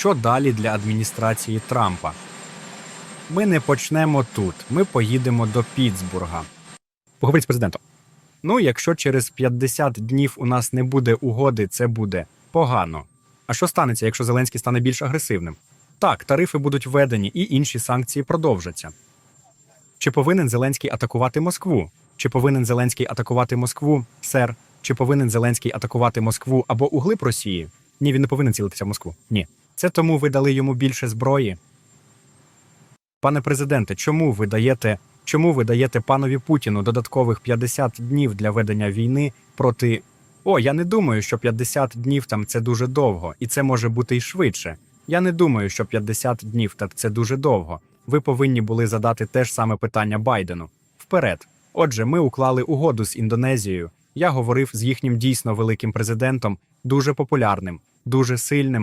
що далі для адміністрації Трампа? Ми не почнемо тут. Ми поїдемо до Пітсбурга. Поговоріть з президентом. Ну, якщо через 50 днів у нас не буде угоди, це буде погано. А що станеться, якщо Зеленський стане більш агресивним? Так, тарифи будуть введені і інші санкції продовжаться. Чи повинен Зеленський атакувати Москву? Чи повинен Зеленський атакувати Москву, сер? Чи повинен Зеленський атакувати Москву або углиб Росії? Ні, він не повинен цілитися в Москву. Ні. Це тому ви дали йому більше зброї. Пане президенте, чому ви даєте, чому ви даєте панові Путіну додаткових 50 днів для ведення війни проти. О, я не думаю, що 50 днів там це дуже довго, і це може бути і швидше. Я не думаю, що 50 днів та це дуже довго. Ви повинні були задати те ж саме питання Байдену. Вперед. Отже, ми уклали угоду з Індонезією. Я говорив з їхнім дійсно великим президентом, дуже популярним, дуже сильним,